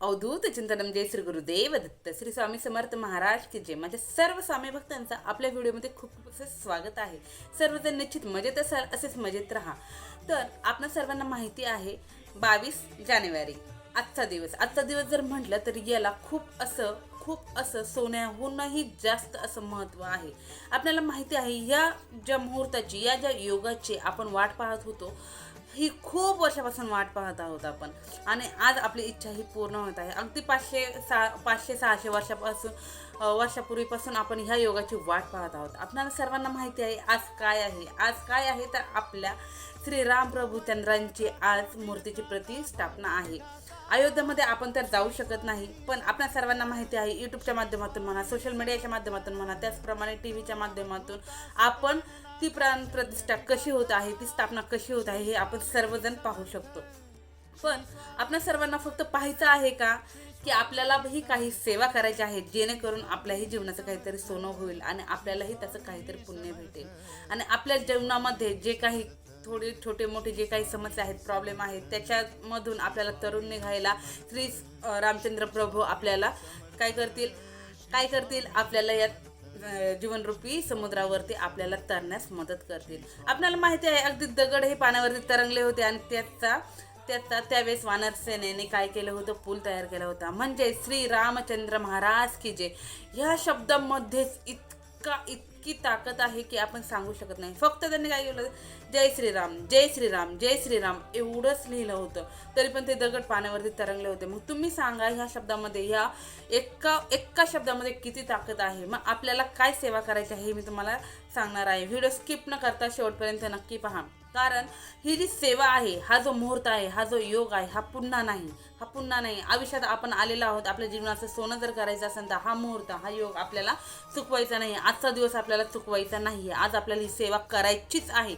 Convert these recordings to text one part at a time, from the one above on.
अवधूत चिंतनम जय श्री गुरुदेव दत्त श्री स्वामी समर्थ महाराज की जय. माझ्या सर्व स्वामी भक्तांचा आपल्या व्हिडिओमध्ये खूप खूप असं स्वागत आहे. सर्वजण निश्चित मजेत असाल असेच मजेत राहा. तर आपण सर्वांना माहिती आहे बावीस जानेवारी आजचा दिवस. आजचा दिवस जर म्हटलं तर याला खूप असं खूप असं सोन्याहूनही जास्त असं महत्त्व आहे. आपल्याला माहिती आहे या ज्या मुहूर्ताची या ज्या योगाची आपण वाट पाहत होतो ही खूप वर्षापासून वाट पाहत आहोत आपण. आणि आज आपली इच्छा ही पूर्ण होत आहे. अगदी पाचशे सहा पाचशे सहाशे वर्षापासून वर्षापूर्वीपासून आपण ह्या योगाची वाट पाहत आहोत. आपल्याला सर्वांना माहिती आहे आज काय आहे? आज काय आहे? तर आपल्या श्रीराम प्रभू चंद्रांची आज मूर्तीची प्रतिष्ठापना आहे. अयोध्येमध्ये आपण तर जाऊ शकत नाही पण आपल्या सर्वांना माहिती आहे यूट्यूबच्या माध्यमातून म्हणा सोशल मीडियाच्या माध्यमातून म्हणा त्याचप्रमाणे टी व्हीच्या माध्यमातून आपण ती प्राण प्रतिष्ठा कशी होत आहे ती स्थापना कशी होत आहे हे आपण सर्वजण पाहू शकतो. पण आपल्या सर्वांना फक्त पाहायचं आहे का की आपल्यालाही काही सेवा करायची आहे जेणेकरून आपल्याही जीवनाचं काहीतरी सोनं होईल आणि आपल्यालाही त्याचं काहीतरी पुण्य भेटेल. आणि आपल्या जीवनामध्ये जे काही थोडे छोटे मोठे जे काही समस्या आहेत प्रॉब्लेम आहेत त्याच्यामधून आपल्याला तरुण निघायला श्री रामचंद्र प्रभू आपल्याला काय करतील काय करतील? आपल्याला यात जीवनरूपी समुद्रावरती आपल्याला तरण्यास मदत करतील. आपल्याला माहिती आहे अगदी दगड हे पाण्यावरती तरंगले होते आणि त्याचा त्याचा त्यावेळेस वानर सेनेने काय केलं होतं? पूल तयार केला होता. म्हणजे श्री रामचंद्र महाराज की जे ह्या शब्दामध्येच इतका इत इतकी ताकद आहे की आपण सांगू शकत नाही. फक्त त्यांनी काय केलं? जय श्रीराम जय श्रीराम जय श्रीराम एवढंच लिहिलं होतं. तरी पण ते दगड पाण्यावरती तरंगले होते. मग तुम्ही सांगा ह्या शब्दामध्ये ह्या एका एका शब्दामध्ये किती ताकद आहे? मग आपल्याला काय सेवा करायची आहे हे मी तुम्हाला सांगणार आहे. व्हिडिओ स्किप न करता शेवटपर्यंत नक्की पहा. कारण ही जी सेवा आहे हा जो मुहूर्त आहे हा जो योग आहे हा पुन्हा नाही हा पुन्हा नाही. आयुष्यात आपण आलेला आहोत आपल्या जीवनाचं सोनं जर करायचं असेल तर हा मुहूर्त हा योग आपल्याला चुकवायचा नाही. आजचा दिवस आपल्याला चुकवायचा नाही आज आपल्याला ही सेवा करायचीच आहे.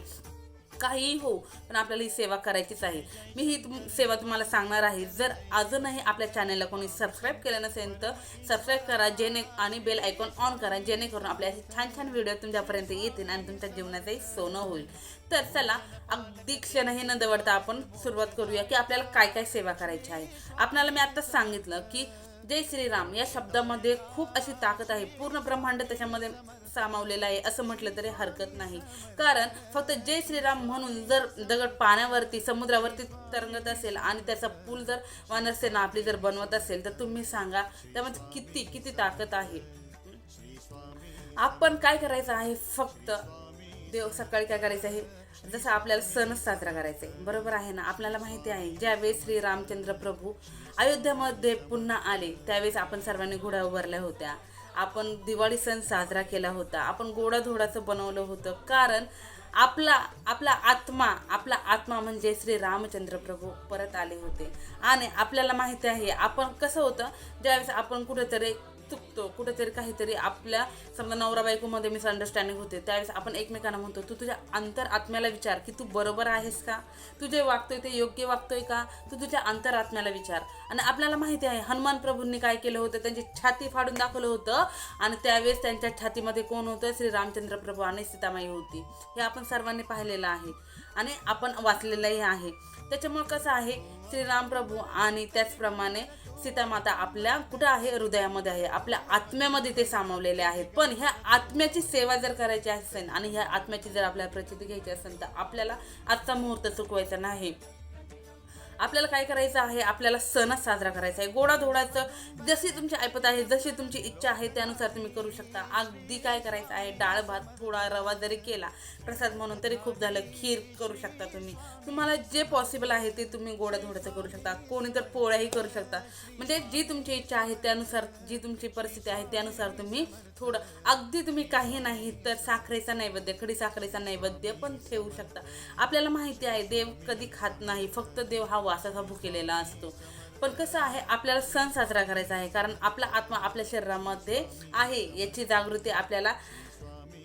काहीही हो पण आपल्याला ही सेवा करायचीच आहे. मी ही तुम सेवा तुम्हाला सांगणार आहे. जर अजूनही आपल्या चॅनलला कोणी सबस्क्राईब केलं नसेल तर सबस्क्राईब करा जेणे आणि बेल आयकॉन ऑन करा जेणेकरून आपल्या असे छान छान व्हिडिओ तुमच्यापर्यंत येतील आणि तुमच्या जीवनाचंही सोनं होईल. तर चला अगदी क्षणही न दवडता आपण सुरुवात करूया की आपल्याला काय काय सेवा करायची आहे. आपल्याला मी आत्ताच सांगितलं की जय श्रीराम या शब्दामध्ये खूप अशी ताकद आहे पूर्ण ब्रह्मांड त्याच्यामध्ये सामावलेलं आहे असं म्हटलं तरी हरकत नाही. कारण फक्त जय श्रीराम म्हणून जर दगड पाण्यावरती समुद्रावरती तरंगत असेल आणि त्याचा पूल जर वानरसेना आपली जर बनवत असेल तर तुम्ही सांगा त्यामध्ये किती किती ताकद आहे? आपण काय करायचं आहे? फक्त देव सकाळी काय करायचं आहे? जसं आपल्याला सणच साजरा करायचा आहे बरोबर आहे ना? आपल्याला माहिती आहे ज्यावेळेस श्री रामचंद्र प्रभू अयोध्यामध्ये पुन्हा आले त्यावेळेस आपण सर्वांनी घोड्या उभारल्या होत्या. आपण दिवाळी सण साजरा केला होता. आपण गोडाधोडाचं बनवलं होतं. कारण आपला आपला आत्मा आपला आत्मा म्हणजे श्री रामचंद्र प्रभू परत आले होते. आणि आपल्याला माहिती आहे आपण कसं होतं? ज्यावेळेस आपण कुठेतरी चुकतो. कुठेतरी काहीतरी आपल्या समजा नवरा बायकोमध्ये मिसअंडरस्टँडिंग होते. त्यावेळेस आपण एकमेकांना म्हणतो तू तुझ्या अंतर आत्म्याला विचार की तू बरोबर आहेस का? तू जे वागतोय ते योग्य वागतोय का? तू तुझ्या अंतर आत्म्याला विचार. आणि आपल्याला माहिती आहे हनुमान प्रभूंनी काय केलं होतं? त्यांची छाती फाडून दाखवलं होतं. आणि त्यावेळेस त्यांच्या छातीमध्ये कोण होतं? श्री रामचंद्र प्रभू आणि सीतामाई होती. हे आपण सर्वांनी पाहिलेलं आहे. आणि आपण वाचलेलंही आहे. त्याच्यामुळे कसं आहे? श्रीराम प्रभू आणि त्याचप्रमाणे सीतामाता आपल्या कुठं आहे? हृदयामध्ये आहे. आपल्या आत्म्यामध्ये ते सामावलेले आहेत. पण ह्या आत्म्याची सेवा जर करायची असेल आणि ह्या आत्म्याची जर आपल्याला प्रचिती घ्यायची असेल तर आपल्याला आजचा मुहूर्त चुकवायचा नाही. आपल्याला काय करायचं आहे? आपल्याला सणच साजरा करायचा आहे. गोडाधोडाचं जशी तुमची ऐपत आहे जशी तुमची इच्छा आहे त्यानुसार तुम्ही करू शकता. अगदी काय करायचं आहे? डाळ भात थोडा रवा जरी केला प्रसाद म्हणून तरी खूप झालं खीर करू शकता तुम्ही. तुम्हाला जे पॉसिबल आहे ते तुम्ही गोडाधोडाचं करू शकता. कोणी तर पोळ्याही करू शकता. म्हणजे जी तुमची इच्छा आहे त्यानुसार जी तुमची परिस्थिती आहे त्यानुसार तुम्ही थोडं अगदी तुम्ही काही नाही तर साखरेचा नैवेद्य खडी साखरेचा नैवेद्य पण ठेवू शकता. आपल्याला माहिती आहे देव कधी खात नाही. फक्त देव हवा वासाचा भुकेलेला असतो. पण कसं आहे आपल्याला सण साजरा करायचा आहे कारण आपला आत्मा आपल्या शरीरामध्ये आहे याची जागृती आपल्याला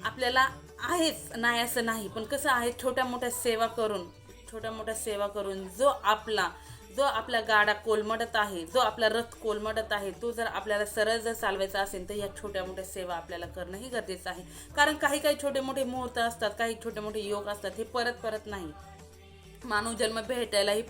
आपल्याला आहेच नाही असं नाही. पण कसं आहे छोट्या मोठ्या सेवा करून छोट्या मोठ्या सेवा करून जो आपला जो आपला गाडा कोलमडत आहे जो आपला रथ कोलमडत आहे तो जर आपल्याला सरळ जर चालवायचा असेल तर ह्या छोट्या मोठ्या सेवा आपल्याला करणंही गरजेचं आहे. कारण काही काही छोटे मोठे मुहूर्त असतात काही छोटे मोठे योग असतात हे परत परत नाही. मानव जन्म भेटायलाही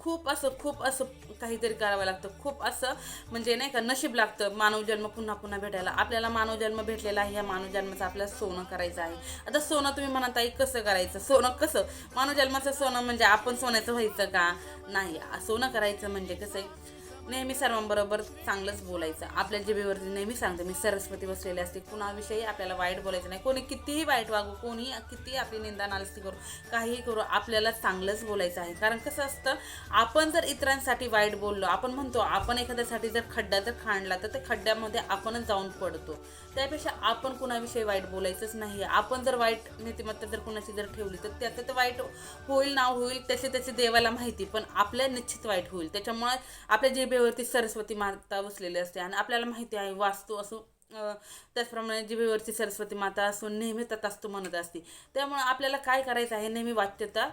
खूप असं खूप असं काहीतरी करावं लागतं. खूप असं म्हणजे नाही का नशीब लागतं मानव जन्म पुन्हा पुन्हा भेटायला. आपल्याला मानव जन्म भेटलेला आहे ह्या मानव जन्माचं आपल्याला सोनं करायचं आहे. आता सोनं तुम्ही म्हणत आहे कसं करायचं? सोनं कसं? मानव जन्माचं सोनं म्हणजे आपण सोन्याचं व्हायचं का? नाही सोनं करायचं म्हणजे कसं आहे? नेहमी सर्वांबरोबर चांगलंच बोलायचं. आपल्या जिभेवरती नेहमी सांगते मी सरस्वती बसलेली असते. कुणाविषयी आपल्याला वाईट बोलायचं नाही. कोणी कितीही वाईट वागू कोणी कितीही आपली निंदा नालस्ती करू काहीही करू आपल्याला चांगलंच बोलायचं आहे. कारण कसं असतं आपण जर इतरांसाठी वाईट बोललो आपण म्हणतो आपण एखाद्यासाठी जर खड्डा जर खाणला तर त्या खड्ड्यामध्ये आपणच जाऊन पडतो. त्यापेक्षा आपण कुणाविषयी वाईट बोलायचंच नाही. आपण जर वाईट नीतिमत्ता जर कुणाशी जर ठेवली तर त्याचं तर वाईट होईल ना होईल त्याचे त्याचे देवाला माहिती पण आपल्या निश्चित वाईट होईल. त्याच्यामुळे आपल्या जिभेवरती सरस्वती माता बसलेली असते आणि आपल्याला माहिती आहे वास्तू असो त्याचप्रमाणे जिभेवरची सरस्वती माता असून नेहमी तथास्तू म्हणत असते. त्यामुळे आपल्याला काय करायचं आहे नेहमी वाच्यता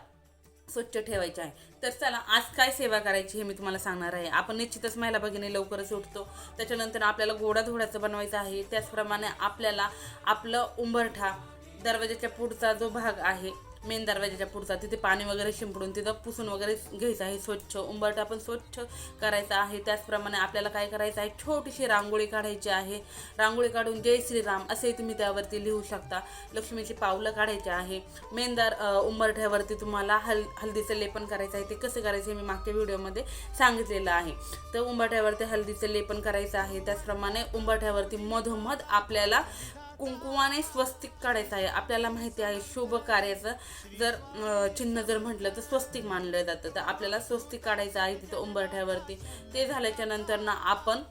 स्वच्छ ठेवायची आहे. तर चला आज काय सेवा करायची हे मी तुम्हाला सांगणार आहे. आपण निश्चितच महिला भगिनी लवकरच उठतो. त्याच्यानंतर आपल्याला गोडा धोडाचं बनवायचं आहे. त्याचप्रमाणे आपल्याला आपलं उंबरठा दरवाजाच्या पुढचा जो भाग आहे मेन दरवाजाच्या पुढचा तिथे पाणी वगैरे शिंपडून तिथं पुसून वगैरे घ्यायचं आहे स्वच्छ. उंबरठा पण स्वच्छ करायचा आहे. त्याचप्रमाणे आपल्याला काय करायचं आहे? छोटीशी रांगोळी काढायची आहे. रांगोळी काढून जय श्रीराम असे तुम्ही त्यावरती लिहू शकता. लक्ष्मीची पावलं काढायची आहे. मेन दर उंबरठ्यावरती तुम्हाला हल हल्दीचं लेपन करायचं आहे. ते कसं करायचं आहे मी मागच्या व्हिडिओमध्ये सांगितलेलं आहे. तर उंबरठ्यावरती हल्दीचं लेपन करायचं आहे. त्याचप्रमाणे उंबरठ्यावरती मधोमध आपल्याला कुंकुमाने स्वस्तिक काढायचं आहे. आपल्याला माहिती आहे शुभ कार्याचं जर चिन्ह जर म्हटलं तर स्वस्तिक मानलं जातं. तर आपल्याला स्वस्तिक काढायचं आहे तिथं उंबरठ्यावरती. ते झाल्याच्यानंतर ना आपण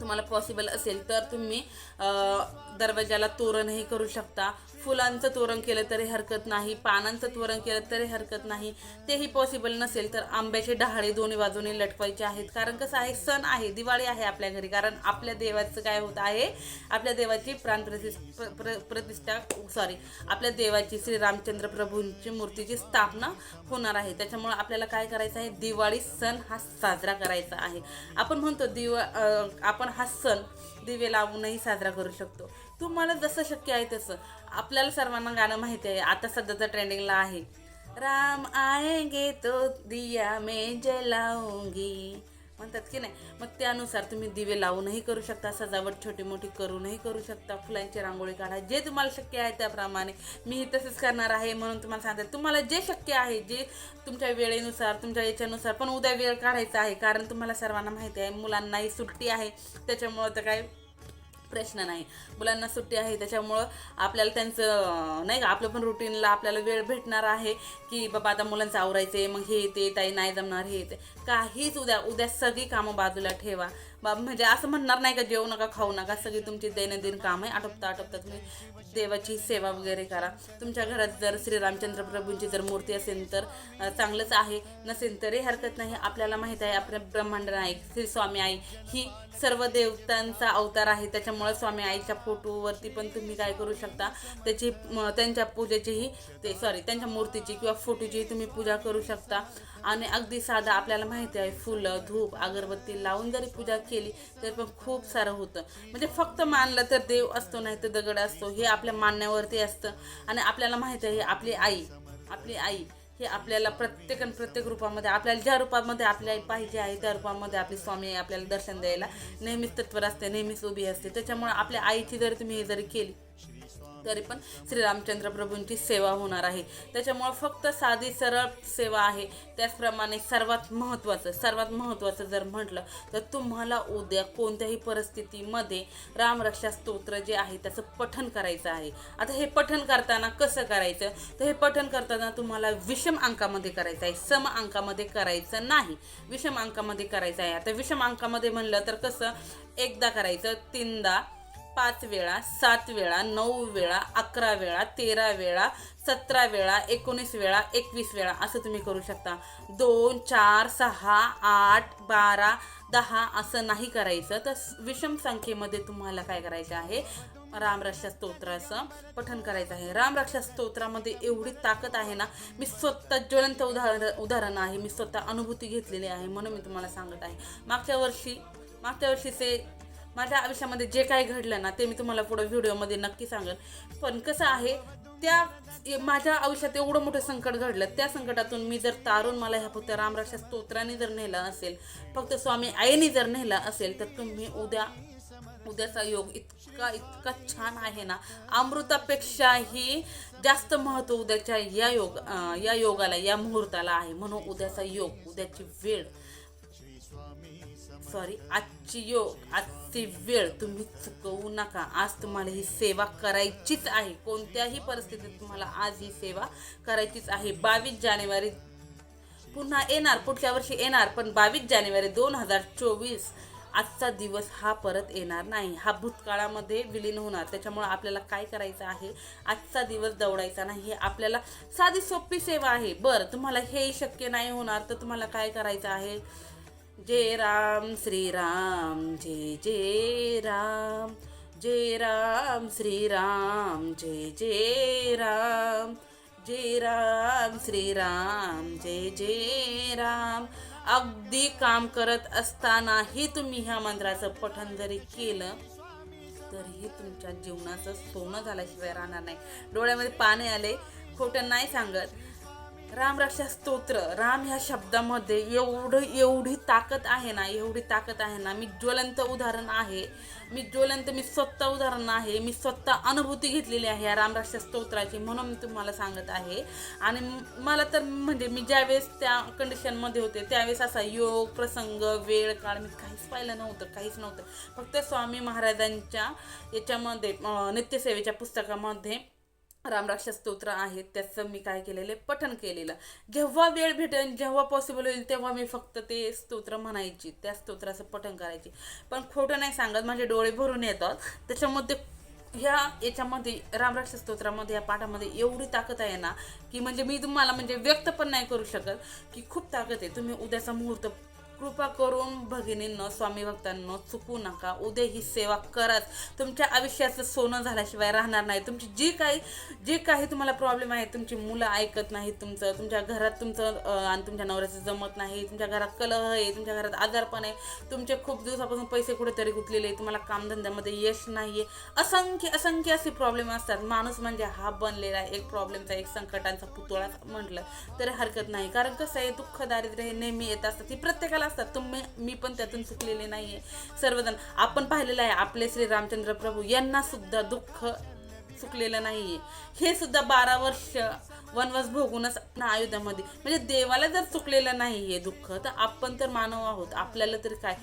तुम्हाला पॉसिबल असेल तर तुम्ही दरवाज्याला दरवाजाला तोरणही करू शकता. फुलांचं तोरण केलं तरी हरकत नाही पानांचं तोरण केलं तरी हरकत नाही. तेही पॉसिबल नसेल तर आंब्याचे डहाळे दोन्ही बाजूने लटकवायचे आहेत. कारण कसं आहे सण आहे दिवाळी आहे आपल्या घरी. कारण आपल्या देवाचं काय होत आहे आपल्या देवाची प्राणप्रतिष्ठ प्र- प्र- प्रतिष्ठा सॉरी आपल्या देवाची श्री रामचंद्र प्रभूंची मूर्तीची स्थापना होणार आहे. त्याच्यामुळे आपल्याला काय करायचं आहे दिवाळी सण हा साजरा करायचा आहे. आपण म्हणतो दिवा आपण हा सण दिवे लावूनही साजरा करू शकतो. तुम्हाला जसं शक्य आहे तसं. आपल्याला सर्वांना गाणं माहिती आहे. आता सध्याचं ट्रेंडिंगला आहे. राम आएंगे तो दिया में जलाऊंगी. म्हणतात की नाही? मग त्यानुसार तुम्ही दिवे लावूनही करू शकता सजावट छोटी मोठी करूनही करू शकता फुलांची रांगोळी काढा. जे तुम्हाला शक्य आहे त्याप्रमाणे. मीही तसंच करणार आहे म्हणून तुम्हाला सांगते. तुम्हाला जे शक्य आहे जे तुमच्या वेळेनुसार तुमच्या याच्यानुसार पण उद्या वेळ काढायचा आहे. कारण तुम्हाला सर्वांना माहिती आहे मुलांनाही सुट्टी आहे. त्याच्यामुळं तर काय प्रश्न नाही. मुलांना सुट्टी आहे त्याच्यामुळं आपल्याला त्यांचं नाही का आपलं पण रुटीनला आपल्याला वेळ भेटणार आहे की बाबा आता मुलांचं आवरायचे मग हे येते ताई नाही जमणार हे येते काहीच उद्या उद्या सगळी कामं बाजूला ठेवा. बा म्हणजे असं म्हणणार नाही का जेवू नका खाऊ नका सगळी तुमची दैनंदिन कामं आहे आटोपता आटोपता तुम्ही देवाची सेवा वगैरे करा. तुमच्या घरात जर श्रीरामचंद्र प्रभूंची जर मूर्ती असेल तर चांगलंच आहे. नसेल तरी हरकत नाही आपल्याला माहीत आहे आपल्या ब्रह्मांड नायक श्री स्वामी आई ही सर्व देवतांचा अवतार आहे त्याच्यामुळे स्वामी आईच्या फोटोवरती पण तुम्ही काय करू शकता. त्याची त्यांच्या पूजेचीही ते सॉरी त्यांच्या मूर्तीची किंवा फोटोचीही तुम्ही पूजा करू शकता. आणि अगदी साधा आपल्याला माहिती आहे फुलं धूप अगरबत्ती लावून जरी पूजा केली तरी पण खूप सारं होतं. म्हणजे फक्त मानलं तर देव असतो नाही तर दगड असतो हे आपल्या मानण्यावरती असतं. आणि आपल्याला माहिती आहे आपली आई आपली आई हे आपल्याला प्रत्येक आणि प्रत्येक रूपामध्ये आपल्याला ज्या रूपामध्ये आपल्या आई पाहिजे आहे त्या रूपामध्ये आपले स्वामी आपल्याला दर्शन द्यायला नेहमीच तत्पर असते नेहमीच उभी असते. त्याच्यामुळे आपल्या आईची जरी तुम्ही हे जरी केली तरी पण श्रीरामचंद्र प्रभूंची सेवा होणार आहे. त्याच्यामुळं फक्त साधी सरळ सेवा आहे. त्याचप्रमाणे सर्वात महत्त्वाचं सर्वात महत्त्वाचं जर म्हटलं तर तुम्हाला उद्या कोणत्याही परिस्थितीमध्ये रामरक्षा स्तोत्र जे आहे त्याचं पठन करायचं आहे. आता हे पठन करताना कसं करायचं? तर हे पठन करताना तुम्हाला विषम अंकामध्ये करायचं आहे. सम अंकामध्ये करायचं नाही. विषम अंकामध्ये करायचं आहे. आता विषम अंकामध्ये म्हणलं तर कसं? एकदा करायचं तीनदा. पाच वेळा सात वेळा नऊ वेळा अकरा वेळा तेरा वेळा सतरा वेळा एकोणीस वेळा एकवीस वेळा असं तुम्ही करू शकता. दोन चार सहा आठ बारा दहा असं नाही करायचं. तर विषम संख्येमध्ये तुम्हाला काय करायचं आहे? रामरक्षा स्तोत्राचं पठन करायचं आहे. रामरक्षा स्तोत्रामध्ये एवढी ताकद आहे ना मी स्वतः ज्वलंत उदाहरण उदाहरण आहे. मी स्वतः अनुभूती घेतलेली आहे म्हणून मी तुम्हाला सांगत आहे. मागच्या वर्षी मागच्या वर्षीचे माझ्या आयुष्यामध्ये जे काही घडलं ना ते मी तुम्हाला पुढे व्हिडिओमध्ये नक्की सांगेन. पण कसं आहे त्या माझ्या आयुष्यात एवढं मोठं संकट घडलं. त्या संकटातून मी जर तारून मला ह्या फक्त रामराक्षा स्तोत्राने जर नेलं असेल फक्त स्वामी आईने जर नेलं असेल तर तुम्ही उद्या उद्याचा योग इतका इतका छान आहे ना. अमृतापेक्षाही जास्त महत्त्व उद्याच्या या योग या योगाला या मुहूर्ताला आहे. म्हणून उद्याचा योग उद्याची वेळ. सॉरी आज आजची योग आजची वेळ तुम्ही चुकवू नका. आज तुम्हाला ही सेवा करायचीच आहे. कोणत्याही परिस्थितीत तुम्हाला आज ही सेवा करायचीच आहे. बावीस जानेवारी पुन्हा येणार पुढच्या वर्षी येणार पण बावीस जानेवारी दोन हजार चोवीस आजचा दिवस हा परत येणार नाही. हा भूतकाळामध्ये विलीन होणार. त्याच्यामुळे आपल्याला काय करायचं आहे? आजचा दिवस दौडायचा नाही. हे आपल्याला साधी सोपी सेवा आहे. बरं तुम्हाला हे शक्य नाही होणार तर तुम्हाला काय करायचं आहे? जय राम श्रीराम जय जय राम जय राम श्रीराम जय जय राम जय राम श्रीराम जय जय राम. अगदी काम करत असतानाही तुम्ही ह्या मंत्राचं पठण जरी केलं तरीही तुमच्या जीवनाचं सोनं झाल्याशिवाय राहणार नाही. डोळ्यामध्ये पाणी आले खोटं नाही सांगत. रामरक्षा स्तोत्र. राम ह्या शब्दामध्ये एवढं एवढी ताकद आहे ना एवढी ताकद आहे ना मी ज्वलंत उदाहरण आहे. मी ज्वलंत मी स्वतः उदाहरण आहे. मी स्वतः अनुभूती घेतलेली आहे या रामरक्षा स्तोत्राची म्हणून मी तुम्हाला सांगत आहे. आणि मला तर म्हणजे मी ज्यावेळेस त्या कंडिशनमध्ये होते त्यावेळेस असा योग प्रसंग वेळ काळ मी काहीच पाहिलं नव्हतं काहीच नव्हतं. फक्त स्वामी महाराजांच्या याच्यामध्ये नित्यसेवेच्या पुस्तकामध्ये रामराक्ष स्तोत्र आहेत त्याचं मी काय केलेलं आहे? पठन केलेलं. जेव्हा वेळ भेटेल जेव्हा पॉसिबल होईल तेव्हा मी फक्त ते स्तोत्र म्हणायची त्या स्तोत्राचं पठन करायची. पण खोटं नाही सांगत माझे डोळे भरून येतात. त्याच्यामध्ये ह्या याच्यामध्ये रामराक्ष स्तोत्रामध्ये या पाठामध्ये एवढी ताकद आहे ना की म्हणजे मी तुम्हाला म्हणजे व्यक्त पण नाही करू शकत की खूप ताकद आहे. तुम्ही उद्याचा मुहूर्त कृपा करून भगिनींनो स्वामी भक्तांनो चुकू नका. उद्या ही सेवा करत तुमच्या आयुष्याचं सोनं झाल्याशिवाय राहणार नाही. तुमची जी काही जे काही तुम्हाला प्रॉब्लेम आहे तुमची मुलं ऐकत नाहीत तुमचं तुमच्या घरात तुमचं आणि तुमच्या नवऱ्याचं जमत नाही तुमच्या घरात कलह आहे तुमच्या घरात आजारपण आहे तुमचे खूप दिवसापासून पैसे कुठेतरी गुंतलेले आहे तुम्हाला कामधंद्यामध्ये यश नाही आहे असंख्य असंख्य असे प्रॉब्लेम असतात. माणूस म्हणजे हा बनलेला आहे एक प्रॉब्लेमचा एक संकटांचा पुतळा म्हटलं तरी हरकत नाही. कारण कसं आहे दुःख दारिद्र्य हे नेहमी येत असतात. ती प्रत्येकाला असतात तुम्ही मी पण त्यातून चुकलेले नाहीये. सर्वजण आपण पाहिलेलं आहे आपले श्री रामचंद्र प्रभू यांना सुद्धा दुःख चुकलेलं नाहीये. हे सुद्धा बारा वर्ष वनवास भोगूनच आयुध्यामध्ये आयुधामध्ये. म्हणजे देवाला जर चुकलेलं नाही हे दुःख तर आपण तर मानव आहोत. आपल्याला तरी काय?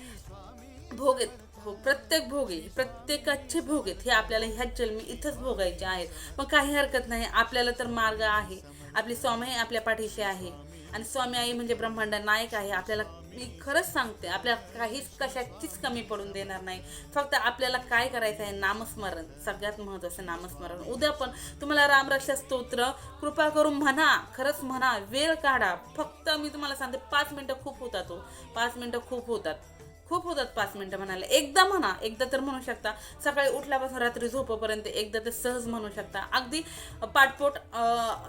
भोग आहेत हो प्रत्येक भोग आहे. प्रत्येकाचे भोग आहेत. हे आपल्याला ह्या जन्मी इथंच भोगायचे आहेत. मग काही हरकत नाही. आपल्याला तर मार्ग आहे. आपली स्वामी आपल्या पाठीशी आहे. आणि स्वामी आई म्हणजे ब्रह्मांड नायक आहे. आपल्याला मी खरंच सांगते आपल्याला काहीच कशाचीच कमी पडून देणार नाही. फक्त आपल्याला काय करायचं आहे नामस्मरण सगळ्यात महत्त्वाचं नामस्मरण. उद्या पण तुम्हाला रामरक्षा स्तोत्र कृपा करून म्हणा खरंच म्हणा वेळ काढा. फक्त मी तुम्हाला सांगते पाच मिनटं खूप होतात हो. पाच मिनटं खूप होतात. खूप होतात पाच मिनटं म्हणायला. एकदा म्हणा एकदा तर म्हणू शकता सकाळी उठल्यापासून रात्री झोपेपर्यंत एकदा तर सहज म्हणू शकता. अगदी पाठपोट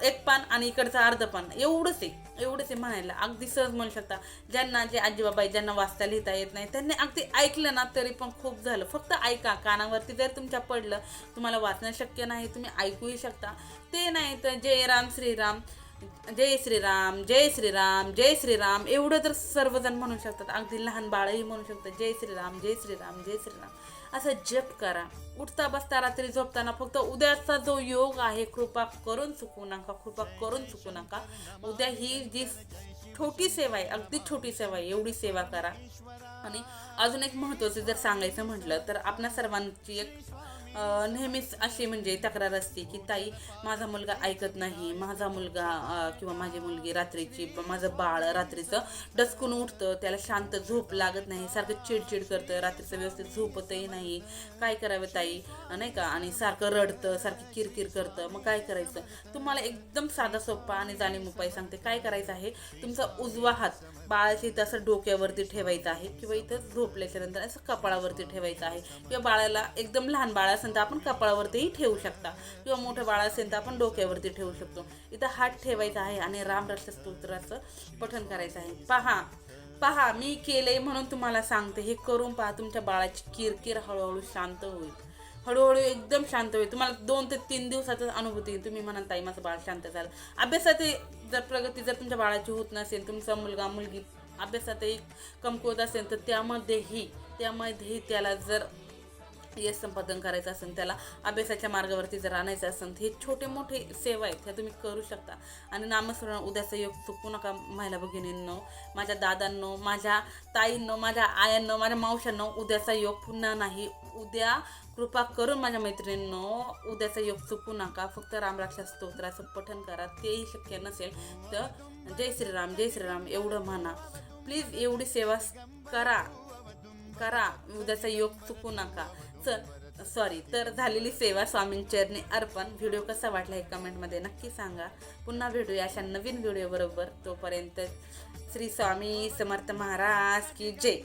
एक पान आणि इकडचं अर्ध पान. एवढंच आहे एवढंच आहे म्हणायला. अगदी सहज म्हणू शकता. ज्यांना जे आजीबाबाई ज्यांना वाचता लिहिता येत नाही त्यांनी अगदी ऐकलं ना तरी पण खूप झालं. फक्त ऐका कानावरती जर तुमच्या पडलं तुम्हाला वाचणं शक्य नाही तुम्ही ऐकूही शकता. ते नाही तर जय राम श्रीराम जय श्रीराम जय श्रीराम जय श्रीराम. एवढं तर सर्वजण म्हणू शकतात. अगदी लहान बाळही म्हणू शकतात. जय श्रीराम जय श्रीराम जय श्रीराम. असं जप करा. उठता बसता रात्री झोपताना फक्त उद्याचा जो योग आहे कृपा करून चुकू नका कृपा करून चुकू नका. उद्या ही जी छोटी सेवा आहे अगदी छोटी सेवा आहे एवढी सेवा करा. आणि अजून एक महत्त्वाचं जर सांगायचं म्हटलं तर आपणा सर्वांची एक नेहमीच अशी म्हणजे तक्रार असते की ताई माझा मुलगा ऐकत नाही. माझा मुलगा किंवा माझी मुलगी रात्रीची माझं बाळ रात्रीचं डचकून उठतं. त्याला शांत झोप लागत नाही. सारखं चिडचिड करतं. रात्रीचं व्यवस्थित झोपतही नाही. काय करावं ताई? नाही का? आणि सारखं रडतं सारखं किरकिर करतं. मग काय करायचं? तुम्हाला एकदम साधा सोपा आणि जाणीव उपाय सांगते. काय करायचं आहे? तुमचा उजवा हात बाळाच्या इथं असं डोक्यावरती ठेवायचं आहे किंवा इथं झोपल्याच्या नंतर असं कपाळावरती ठेवायचं आहे. किंवा बाळाला एकदम लहान बाळा असेल तर आपण कपाळावरतीही ठेवू शकता. किंवा मोठं बाळ असेल तर आपण डोक्यावरती ठेवू शकतो. इथं हात ठेवायचा आहे आणि रामरक्षा स्तोत्राचं पठण करायचं आहे. पहा पहा मी केलंय म्हणून तुम्हाला सांगते. हे करून पहा तुमच्या बाळाची किरकिर हळूहळू शांत होईल. हळूहळू एकदम शांत होईल. तुम्हाला दोन ते तीन दिवसातच अनुभूती येईल. तुम्ही म्हणाल ताई माझं बाळ शांत झालं. अभ्यासात जर प्रगती जर तुमच्या बाळाची होत नसेल तुमचा मुलगा मुलगी अभ्यासात एक कमकुवत असेल तर त्यामध्येही त्यामध्येही त्याला जर यश संपादन करायचं असेल त्याला अभ्यासाच्या मार्गावरती जर आणायचं असेल हे छोटे मोठे सेवा आहेत ह्या तुम्ही करू शकता. आणि नामस्मरण उद्याचा योग चुकू नका महिला भगिनींनो माझ्या दादांनो माझ्या ताईंनो माझ्या आयांनो माझ्या मावशांनो उद्याचा योग पुन्हा नाही. उद्या कृपा करून माझ्या मैत्रिणींनो उद्याचा योग चुकू नका फक्त रामराक्षा स्तोत्राचं पठन करा. तेही शक्य नसेल तर जय श्रीराम जय श्रीराम एवढं म्हणा. प्लीज एवढी सेवा करा करा. उद्याचा योग चुकू नका चल सॉरी तर झालेली सेवा स्वामींचरणी अर्पण. व्हिडिओ कसा वाटला हे कमेंटमध्ये नक्की सांगा. पुन्हा भेटूया अशा नवीन व्हिडिओबरोबर तोपर्यंत श्री स्वामी समर्थ महाराज की जय.